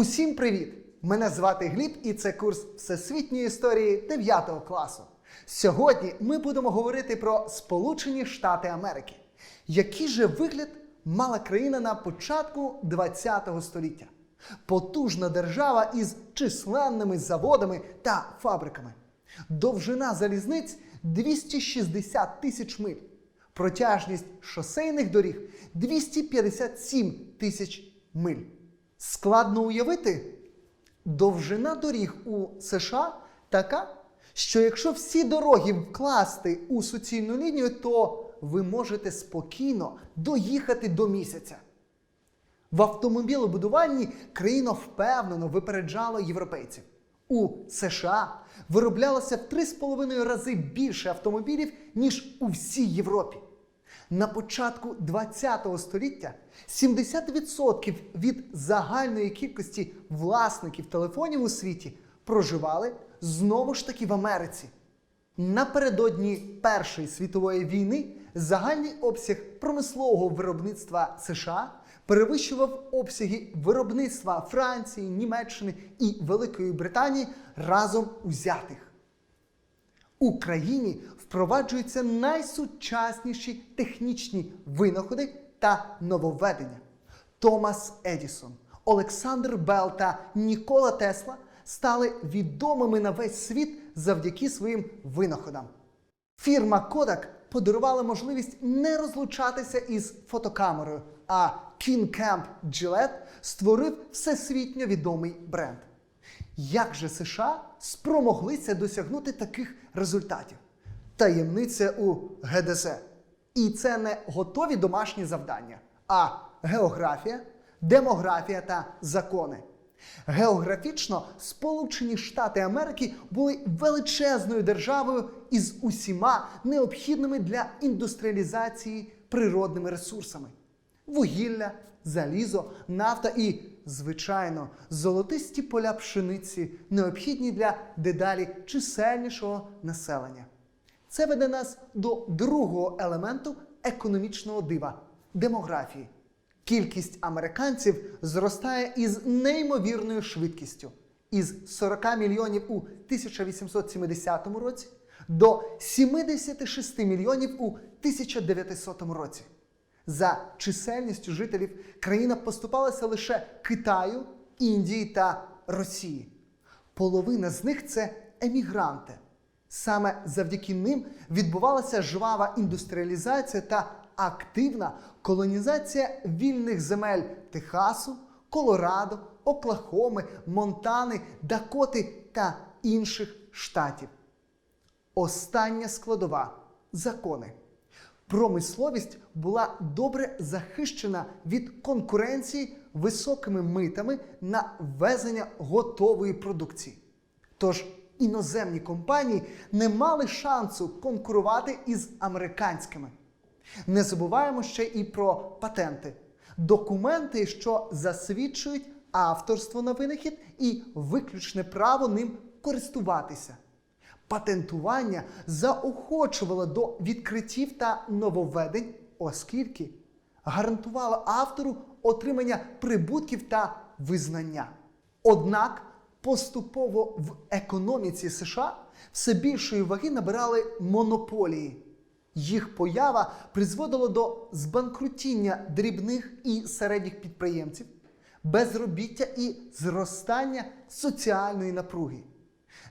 Усім привіт! Мене звати Гліб і це курс Всесвітньої історії 9 класу. Сьогодні ми будемо говорити про Сполучені Штати Америки. Який же вигляд мала країна на початку ХХ століття? Потужна держава із численними заводами та фабриками. Довжина залізниць 260 тисяч миль. Протяжність шосейних доріг 257 тисяч миль. Складно уявити, довжина доріг у США така, що якщо всі дороги вкласти у суцільну лінію, то ви можете спокійно доїхати до місяця. В автомобілебудуванні країна впевнено випереджала європейців. У США вироблялося в 3,5 рази більше автомобілів, ніж у всій Європі. На початку ХХ століття 70% від загальної кількості власників телефонів у світі проживали знову ж таки в Америці. Напередодні Першої світової війни загальний обсяг промислового виробництва США перевищував обсяги виробництва Франції, Німеччини і Великої Британії разом узятих. У країні впроваджуються найсучасніші технічні винаходи та нововведення. Томас Едісон, Олександр Белл та Нікола Тесла стали відомими на весь світ завдяки своїм винаходам. Фірма Kodak подарувала можливість не розлучатися із фотокамерою, а Kingcamp Gillette створив всесвітньо відомий бренд. Як же США спромоглися досягнути таких результатів? Таємниця у ГДЗ. І це не готові домашні завдання, а географія, демографія та закони. Географічно Сполучені Штати Америки були величезною державою із усіма необхідними для індустріалізації природними ресурсами: вугілля, залізо, нафта і, звичайно, золотисті поля пшениці, необхідні для дедалі чисельнішого населення. Це веде нас до другого елементу економічного дива демографії. Кількість американців зростає із неймовірною швидкістю із 40 мільйонів у 1870 році до 76 мільйонів у 1900 році. За чисельністю жителів країна поступалася лише Китаю, Індії та Росії. Половина з них це емігранти. Саме завдяки ним відбувалася жвава індустріалізація та активна колонізація вільних земель Техасу, Колорадо, Оклахоми, Монтани, Дакоти та інших штатів. Остання складова закони. Промисловість була добре захищена від конкуренції високими митами на ввезення готової продукції. Тож іноземні компанії не мали шансу конкурувати із американськими. Не забуваємо ще і про патенти, документи, що засвідчують авторство на винахід і виключне право ним користуватися. Патентування заохочувало до відкриттів та нововведень, оскільки гарантувало автору отримання прибутків та визнання. Однак поступово в економіці США все більшої ваги набирали монополії. Їх поява призводила до збанкрутіння дрібних і середніх підприємців, безробіття і зростання соціальної напруги.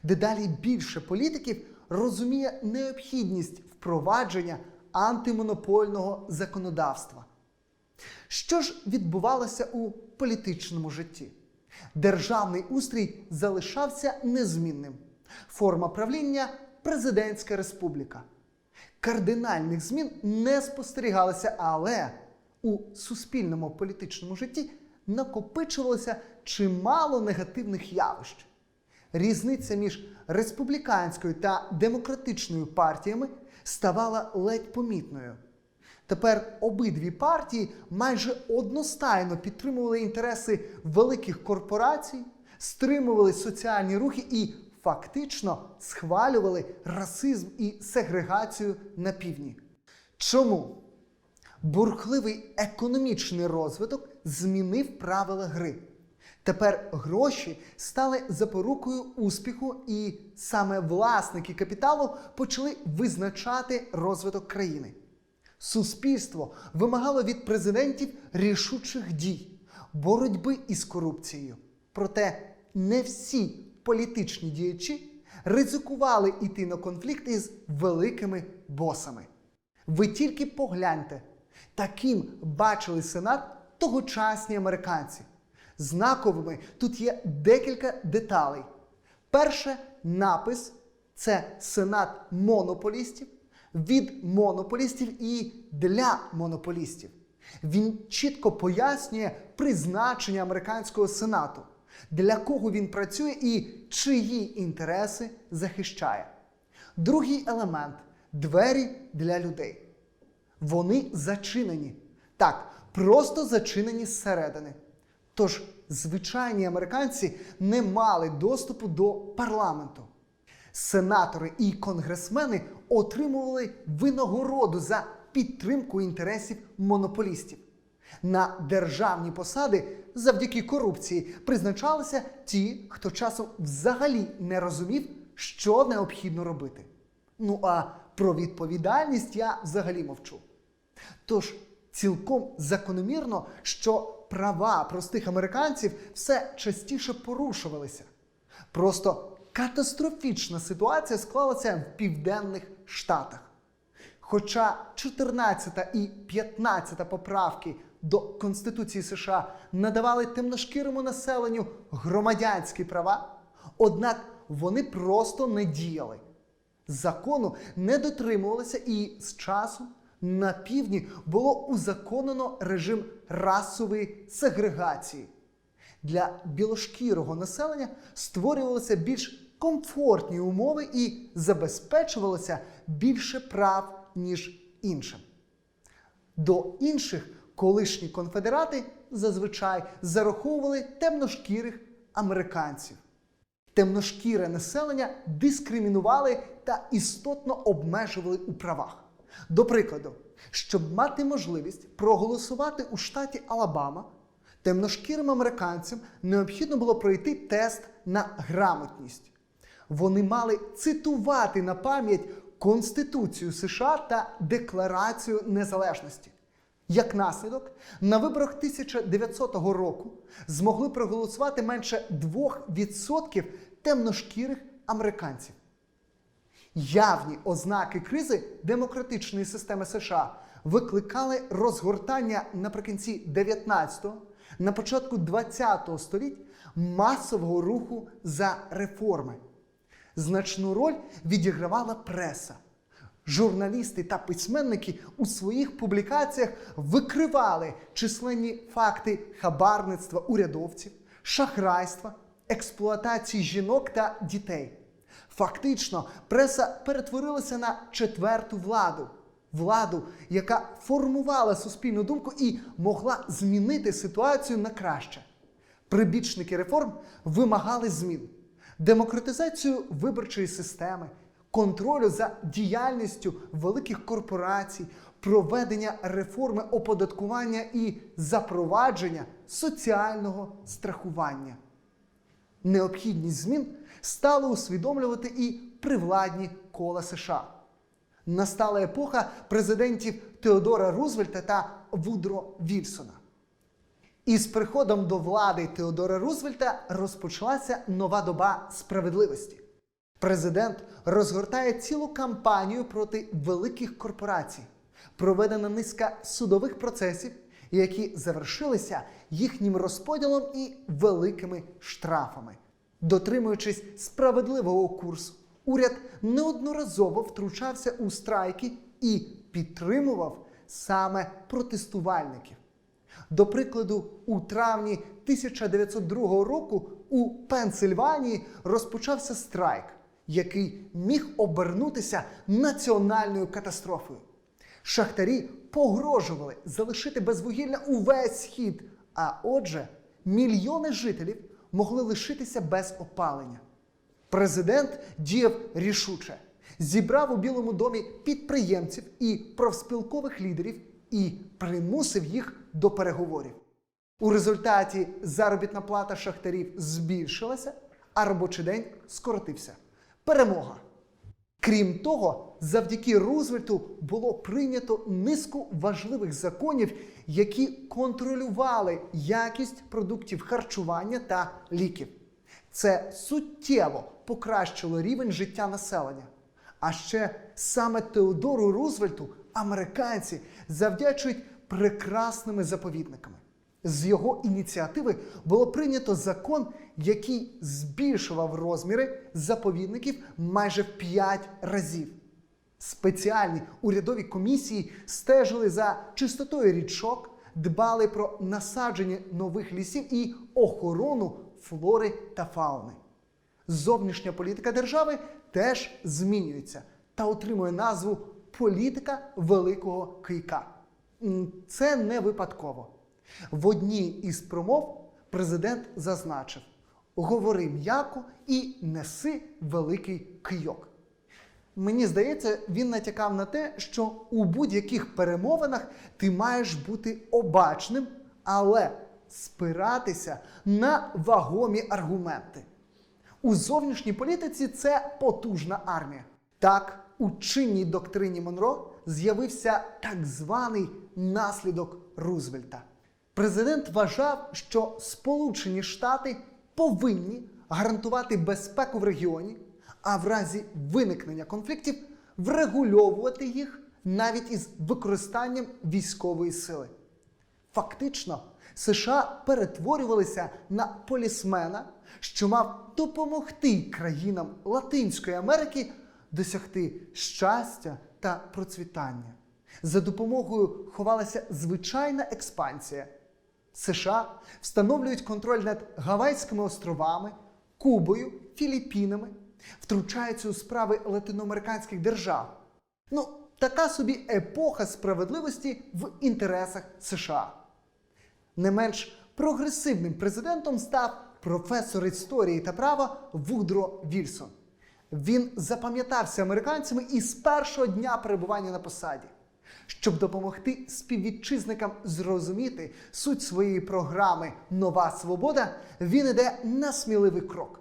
Дедалі більше політиків розуміє необхідність впровадження антимонопольного законодавства. Що ж відбувалося у політичному житті? Державний устрій залишався незмінним. Форма правління президентська республіка. Кардинальних змін не спостерігалося, але у суспільному політичному житті накопичувалося чимало негативних явищ. Різниця між республіканською та демократичною партіями ставала ледь помітною. Тепер обидві партії майже одностайно підтримували інтереси великих корпорацій, стримували соціальні рухи і фактично схвалювали расизм і сегрегацію на півдні. Чому? Бурхливий економічний розвиток змінив правила гри. Тепер гроші стали запорукою успіху, і саме власники капіталу почали визначати розвиток країни. Суспільство вимагало від президентів рішучих дій, боротьби із корупцією. Проте не всі політичні діячі ризикували йти на конфлікт із великими босами. Ви тільки погляньте, таким бачили Сенат тогочасні американці. Знаковими тут є декілька деталей. Перше напис це Сенат монополістів від монополістів і для монополістів. Він чітко пояснює призначення американського сенату, для кого він працює і чиї інтереси захищає. Другий елемент двері для людей. Вони зачинені. Так, просто зачинені зсередини. Тож звичайні американці не мали доступу до парламенту. Сенатори і конгресмени отримували винагороду за підтримку інтересів монополістів. На державні посади завдяки корупції призначалися ті, хто часом взагалі не розумів, що необхідно робити. Ну а про відповідальність я взагалі мовчу. Тож цілком закономірно, що права простих американців все частіше порушувалися. Просто катастрофічна ситуація склалася в південних штатах. Хоча 14 і 15 поправки до Конституції США надавали темношкірому населенню громадянські права, однак вони просто не діяли. Закону не дотримувалися і з часу на півдні було узаконено режим расової сегрегації. Для білошкірого населення створювалися більш комфортні умови і забезпечувалося більше прав, ніж іншим. До інших колишні конфедерати зазвичай зараховували темношкірих американців. Темношкіре населення дискримінували та істотно обмежували у правах. До прикладу, щоб мати можливість проголосувати у штаті Алабама, темношкірим американцям необхідно було пройти тест на грамотність. Вони мали цитувати на пам'ять Конституцію США та Декларацію Незалежності. Як наслідок, на виборах 1900 року змогли проголосувати менше 2% темношкірих американців. Явні ознаки кризи демократичної системи США викликали розгортання наприкінці 19-го, на початку 20-го століть масового руху за реформи. Значну роль відігравала преса. Журналісти та письменники у своїх публікаціях викривали численні факти хабарництва урядовців, шахрайства, експлуатації жінок та дітей. Фактично, преса перетворилася на четверту владу, владу, яка формувала суспільну думку і могла змінити ситуацію на краще. Прибічники реформ вимагали змін, демократизацію виборчої системи, контролю за діяльністю великих корпорацій, проведення реформи оподаткування і запровадження соціального страхування. Необхідність змін стали усвідомлювати і привладні кола США. Настала епоха президентів Теодора Рузвельта та Вудро Вільсона. Із приходом до влади Теодора Рузвельта розпочалася нова доба справедливості. Президент розгортає цілу кампанію проти великих корпорацій. Проведена низка судових процесів, які завершилися їхнім розподілом і великими штрафами. Дотримуючись справедливого курсу, уряд неодноразово втручався у страйки і підтримував саме протестувальників. До прикладу, у травні 1902 року у Пенсильванії розпочався страйк, який міг обернутися національною катастрофою. Шахтарі погрожували залишити без вугілля увесь схід, а отже, мільйони жителів могли лишитися без опалення. Президент діяв рішуче, зібрав у Білому домі підприємців і профспілкових лідерів і примусив їх до переговорів. У результаті заробітна плата шахтарів збільшилася, а робочий день скоротився. Перемога. Крім того, завдяки Рузвельту було прийнято низку важливих законів, які контролювали якість продуктів харчування та ліків. Це суттєво покращило рівень життя населення. А ще саме Теодору Рузвельту американці завдячують прекрасними заповідниками. З його ініціативи було прийнято закон, який збільшував розміри заповідників майже в 5 разів. Спеціальні урядові комісії стежили за чистотою річок, дбали про насадження нових лісів і охорону флори та фауни. Зовнішня політика держави теж змінюється та отримує назву політика Великого Кийка. Це не випадково. В одній із промов президент зазначив: говори м'яко і неси великий кийок. Мені здається, він натякав на те, що у будь-яких перемовинах ти маєш бути обачним, але спиратися на вагомі аргументи. У зовнішній політиці це потужна армія. Так, у чинній доктрині Монро з'явився так званий наслідок Рузвельта. Президент вважав, що Сполучені Штати повинні гарантувати безпеку в регіоні, а в разі виникнення конфліктів врегульовувати їх навіть із використанням військової сили. Фактично, США перетворювалися на полісмена, що мав допомогти країнам Латинської Америки досягти щастя та процвітання. За допомогою ховалася звичайна експансія. США встановлюють контроль над Гавайськими островами, Кубою, Філіппінами, втручаються у справи латиноамериканських держав. Ну, така собі епоха справедливості в інтересах США. Не менш прогресивним президентом став професор історії та права Вудро Вільсон. Він запам'ятався американцями із першого дня перебування на посаді. Щоб допомогти співвітчизникам зрозуміти суть своєї програми Нова Свобода, він іде на сміливий крок.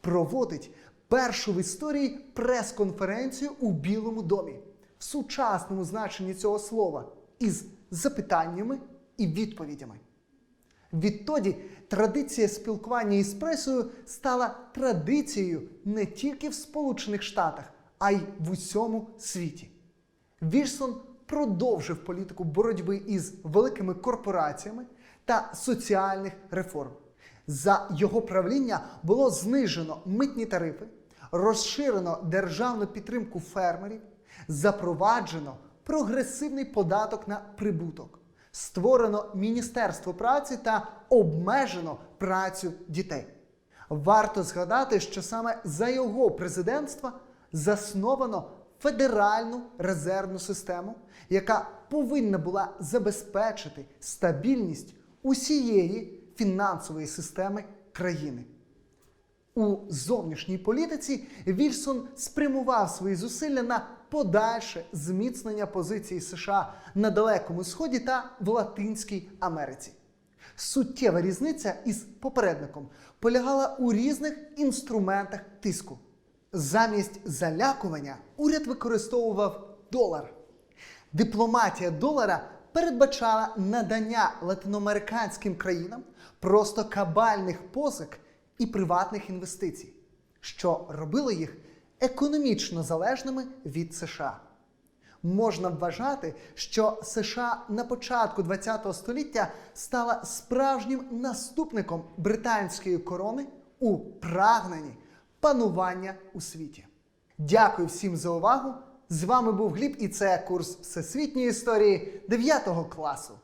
Проводить першу в історії прес-конференцію у Білому домі в сучасному значенні цього слова із запитаннями і відповідями. Відтоді традиція спілкування із пресою стала традицією не тільки в Сполучених Штатах, а й в усьому світі. Вільсон продовжив політику боротьби із великими корпораціями та соціальних реформ. За його правління було знижено митні тарифи, розширено державну підтримку фермерів, запроваджено прогресивний податок на прибуток, створено Міністерство праці та обмежено працю дітей. Варто згадати, що саме за його президентства засновано федеральну резервну систему, яка повинна була забезпечити стабільність усієї фінансової системи країни. У зовнішній політиці Вільсон спрямував свої зусилля на подальше зміцнення позиції США на Далекому Сході та в Латинській Америці. Суттєва різниця із попередником полягала у різних інструментах тиску. Замість залякування уряд використовував долар. Дипломатія долара передбачала надання латиноамериканським країнам просто кабальних позик і приватних інвестицій, що робило їх економічно залежними від США. Можна вважати, що США на початку ХХ століття стала справжнім наступником британської корони у прагненні панування у світі. Дякую всім за увагу! З вами був Гліб, і це курс всесвітньої історії 9 класу.